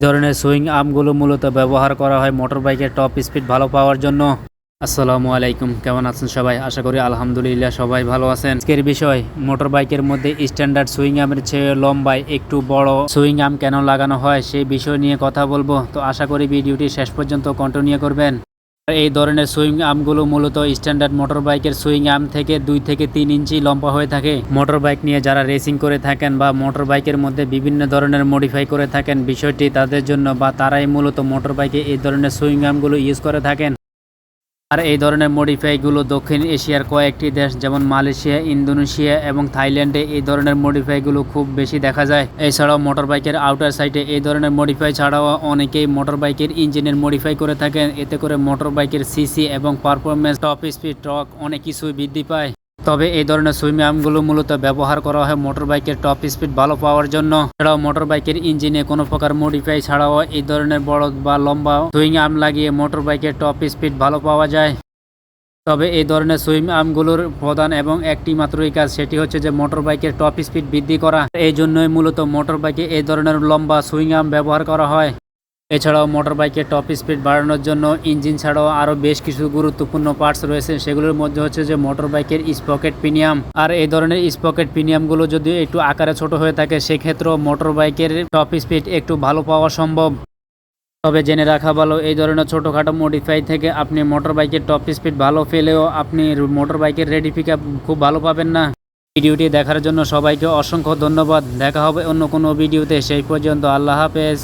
ধরনের সুইং আর্মগুলো মূলত ব্যবহার করা হয় মোটর বাইকের টপ স্পিড ভালো পাওয়ার জন্য। আসসালামু আলাইকুম, কেমন আছেন সবাই? আশা করি আলহামদুলিল্লাহ সবাই ভালো আছেন। আজকের বিষয় মোটর বাইকের মধ্যে স্ট্যান্ডার্ড সুইং আমের চেয়ে লম্বায় একটু বড় সুইং আম কেন লাগানো হয় সেই বিষয় নিয়ে কথা বলব। তো আশা করি ভিডিওটি শেষ পর্যন্ত কন্টিনিউ করবেন। এই ধরনের সুইং আর্মগুলো মূলত স্ট্যান্ডার্ড মোটর বাইকের সুইং আর্ম থেকে দুই থেকে তিন ইঞ্চি লম্বা হয়ে থাকে। মোটর বাইক নিয়ে যারা রেসিং করে থাকেন বা মোটর বাইকের মধ্যে বিভিন্ন ধরনের মডিফাই করে থাকেন, বিষয়টি তাদের জন্য বা তারাই মূলত মোটর বাইকে এই ধরনের সুইং আর্মগুলো ইউজ করে থাকেন। আর এই ধরনের মডিফাইগুলো দক্ষিণ এশিয়ার কয়েকটি দেশ যেমন মালয়েশিয়া, ইন্দোনেশিয়া এবং থাইল্যান্ডে এই ধরনের মডিফাইগুলো খুব বেশি দেখা যায়। এছাড়াও মোটর বাইকের আউটার সাইডে এই ধরনের মডিফাই ছাড়াও অনেকেই মোটর বাইকের ইঞ্জিনের মডিফাই করে থাকেন। এতে করে মোটর বাইকের সিসি এবং পারফরমেন্স টপ স্পিড ট্রক অনেক কিছুই বৃদ্ধি পায়। তবে এই ধরনের সুইং আর্মগুলো মূলত ব্যবহার করা হয় মোটর বাইকের টপ স্পিড ভালো পাওয়ার জন্য। এছাড়াও মোটর বাইকের ইঞ্জিনে কোনো প্রকার মডিফাই ছাড়াও এই ধরনের বড় বা লম্বা সুইং আর্ম লাগিয়ে মোটর বাইকের টপ স্পিড ভালো পাওয়া যায়। তবে এই ধরনের সুইং আর্মগুলোর প্রধান এবং একটি মাত্রই কাজ সেটি হচ্ছে যে মোটর বাইকের টপ স্পিড বৃদ্ধি করা। এই জন্যই মূলত মোটর বাইকে এই ধরনের লম্বা সুইং আর্ম ব্যবহার করা হয়। এছাড়াও মোটর বাইকের টপ স্পিড বাড়ানোর জন্য ইঞ্জিন ছাড়াও আরও বেশ কিছু গুরুত্বপূর্ণ পার্টস রয়েছে সেগুলোর মধ্যে হচ্ছে যে মোটর বাইকের স্পকেট পিনিয়াম আর এই ধরনের স্পকেট পিনিয়ামগুলো যদি একটু আকারে ছোট হয়ে থাকে, সেক্ষেত্রেও মোটর বাইকের টপ স্পিড একটু ভালো পাওয়া সম্ভব। তবে জেনে রাখা ভালো, এই ধরনের ছোটোখাটো মডিফাই থেকে আপনি মোটর বাইকের টপ স্পিড ভালো পেলেও আপনি মোটর বাইকের রেডি পিক খুব ভালো পাবেন না। ভিডিওটি দেখার জন্য সবাইকে অসংখ্য ধন্যবাদ। দেখা হবে অন্য কোনো ভিডিওতে। সেই পর্যন্ত আল্লাহ হাফেজ।